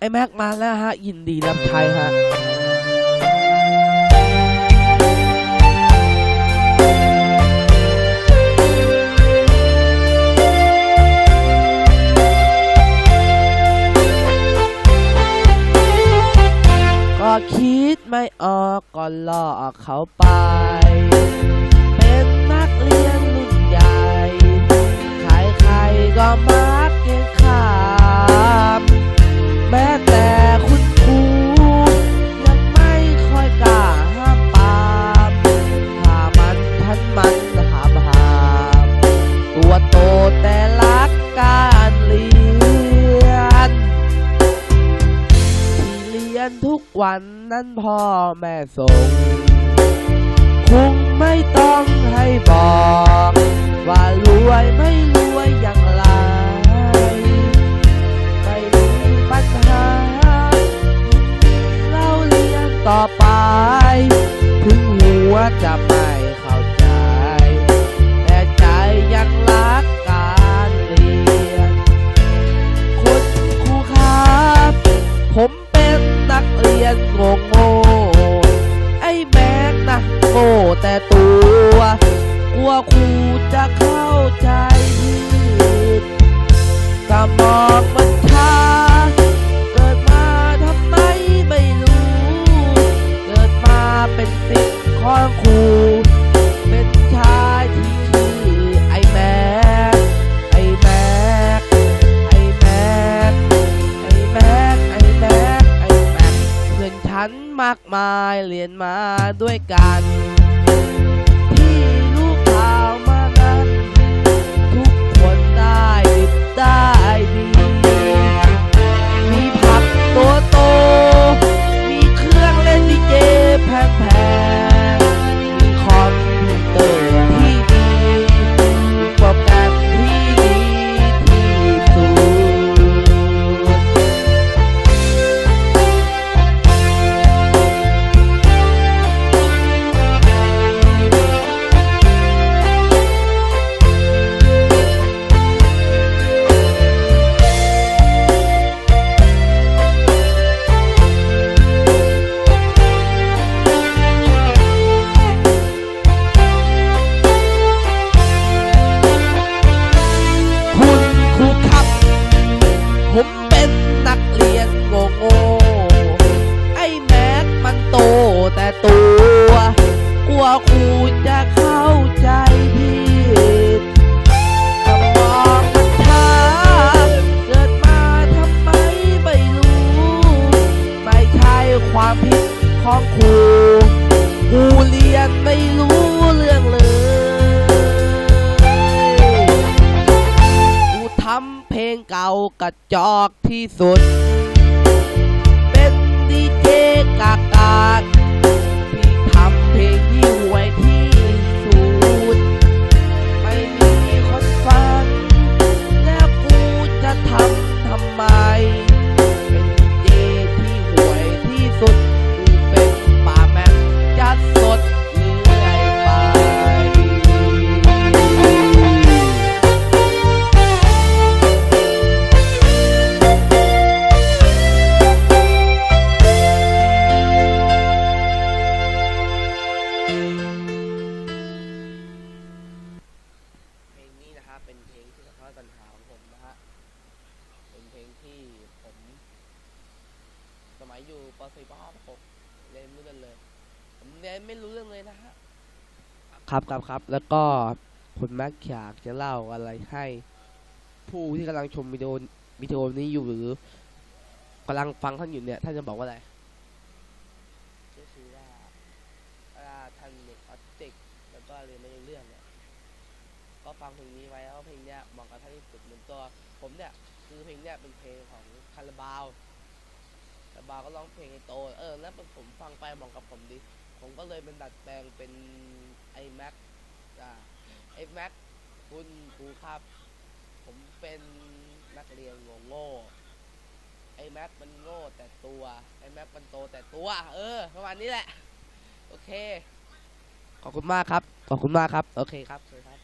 ไอ้แม็กมาแล้วฮะ ยินดีรับใช้ฮะก็คิดไม่ออกก็ล่อเขาไป เป็นนักเรียนรุ่นใหญ่ ใครๆก็มัก ที่เรียนทุกวันนั้นพ่อแม่ส่ง คงไม่ต้องให้บอก ว่ารวยไม่รวยอย่างไร ไม่มีปัญหาเราเรียนต่อไป ถึงหัวจะไม่เข้าใจ แต่ใจยังรักการเรียน คุณครูครับผม กลัวครูจะเข้าใจผิดสมองมันช้าเกิดมาทำไมไม่รู้ เกิดมาเป็นสิทธิ์ของครูเป็นชายที่ชื่อไอแม็กไอแม็กไอแม็กไอแม็กไอแม็กไอ้แม็กเพื่อนฉันมากมายเรียนมาด้วยกัน อูเรียนไม่รู้เรื่องเลย กูทำเพลงเก่ากระจอกที่สุด ยอยู่ป .4 ป .6 เรียนไม่รู้เรื่องเลย ผมเรียนไม่รู้เรื่องเลยนะฮะ ครับครับครับ แล้วก็คุณแม็กอยากจะเล่าอะไรให้ ผู้ที่กำลังชมวิดีโอวิดีโอนี้อยู่หรือกำลังฟังท่านอยู่เนี่ยท่านจะบอกว่าอะไรก็คือว่าเวลาท่านเด็กออทิสติกแล้วก็เรียนไม่รู้เรื่องเนี่ยก็ฟังเพลงนี้ไว้แล้วเพลงเนี้ยเหมาะกับท่านที่สุดเหมือนตัว ผมเนี่ยคือเพลงเนี้ยเป็นเพลงของคาราบาว คาราบาก็ร้องเพลงไอโต เออ แล้วผมฟังไปเหมาะกับผมดีผมก็เลยเป็นดัดแปลงเป็นไอแม็กอ่าไอแม็กคุณครูครับ ผมเป็นนักเรียนโง่โง่ไอแม็กมันโง่แต่ตัวไอแม็กมันโตแต่ตัว เออประมาณนี้แหละ โอเค ขอบคุณมากครับ ขอบคุณมากครับ โอเคครับสวัสดีครับ